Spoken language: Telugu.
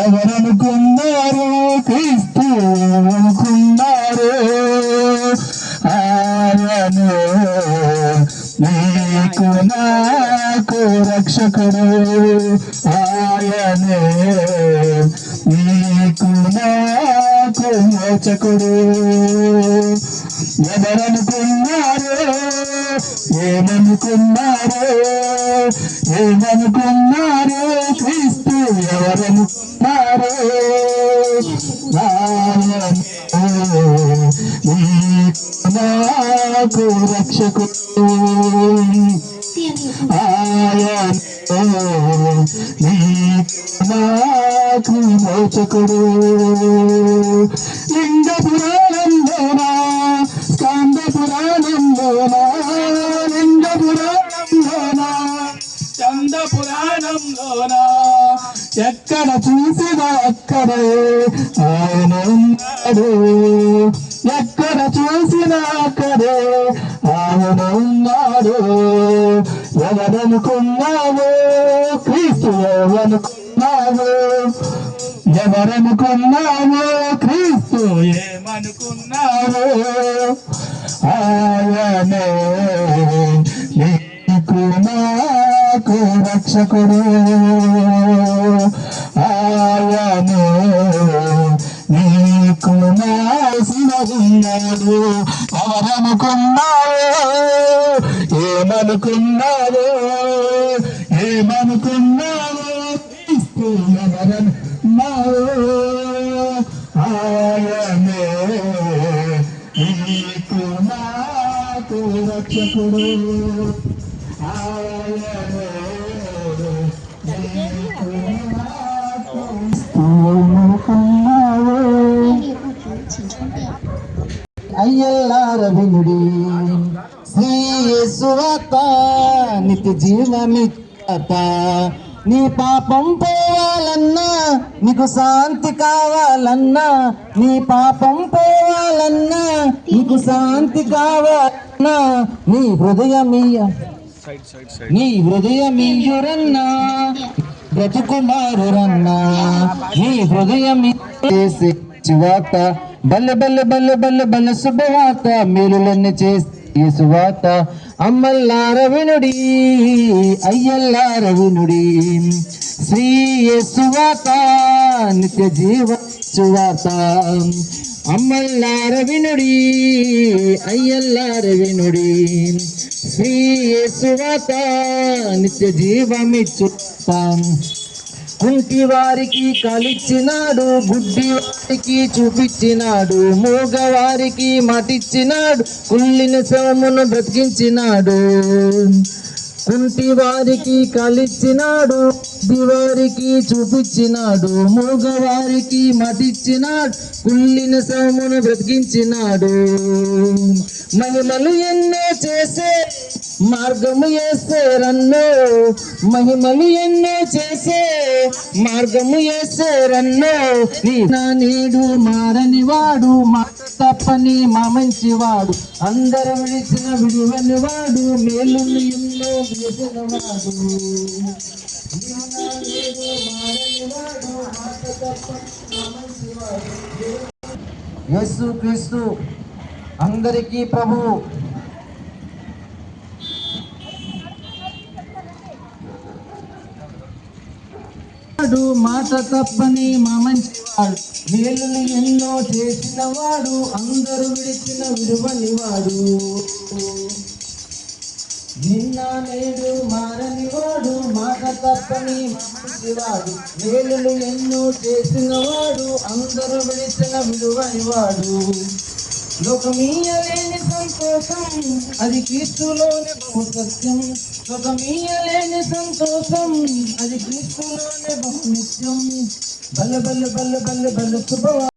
ఎవరనుకున్నారు క్రీస్తు అనుకున్నారు ఆయను నీకు నాకు రక్షకుడు ఆయనే నీకు నాకు మోచకుడు. ఎవరనుకున్నారు ఏమనుకున్నారో? ఏమనుకున్నారో? క్రీస్తు ఎవరనుకున్నారో? నాకు రక్షకు నాకు మోచకుడు. లింగ పురాణంలోనా స్కంద పురాణంలోనా ఎక్కడ చూసినా అక్కడే ఆయన ఉన్నాడు. ఎక్కడ చూసినా అక్కడే ఆయన ఉన్నాడు. ఎవరనుకున్నావు? క్రీస్తు ఎవరనుకున్నావు? ఎవరనుకున్నావు? క్రీస్తు ఏమనుకున్నావు? ఆయనే నీకు నాకు రక్షకుడు. ఆయనే నీకు నాసిన ఎవరనుకున్నావో ఏమనుకున్నావో? ఏమనుకున్నావో? ఏమనుకున్నావు ఆయనే నీకు నాకు రక్షకుడు. ఆయన అయ్యల్లారవినుడి శ్రీయేసువత నిత్య జీవమిత్త నీ పాపం పోవాలన్నా నీకు శాంతి కావాలన్నా నీ పాపం పోవాలన్నా నీకు శాంతి కావాలన్నా నీ హృదయమీయ నీ హృదయమీయురన్నా బ్రతుకుమారురన్నా నీ హృదయం శువాత బల్ల బల్ల బల్ల బల్ల బల్ల శుభవాత మేలులన్నీ చేసి సువాత అమ్మల్లార వినుడి అయ్యల్లార వినుడి శ్రీ యేసువాత నిత్య జీవ సువాత అమ్మల్లార వినుడి అయ్యల్లార వినుడి శ్రీ యేసువాత నిత్య జీవమిచ్చు కుంటి వారికి కలిచ్చినాడు గుడ్డి వారికి చూపించినాడు మూగవారికి మటిచ్చినాడు కుళ్ళిన శవమును బ్రతికించినాడు. కుంటి వారికి దివారికి గుడ్డి చూపించినాడు మూగవారికి మటిచ్చినాడు కుళ్ళిన సామును బ్రతికించినాడు. మహిమలు ఎన్నో చేసే మార్గము వేసే రన్నో మహిమలు ఎన్నో చేసే మార్గము వేసే రన్ను. నీ నా నేడు మారని వాడు తప్పని మా మంచివాడు. అందరం విడిచిన విడివని వాడు మేలు ఎన్నో చేసిన యేసు క్రీస్తు అందరికీ ప్రభు. వాడు మాట తప్పని మా మంచివాడు. మేలులు ఎన్నో చేసిన వాడు అందరూ విడిచిన విలువని వాడు నిన్న నేడు మారని వాడు మాట తప్పని మంచివాడు. మేలులు ఎన్నో చేసిన వాడు అందరూ విడిచిన విలువని వాడు లోకమీయలేని సంతోషం అది క్రీస్తులోనే బహు సత్యం సుఖమీయలేని సంతోషం. అది క్రీస్తులోనే బహు నిత్యం బల్ల బల్ల బల్ల బల్ల బల్ల శుభవా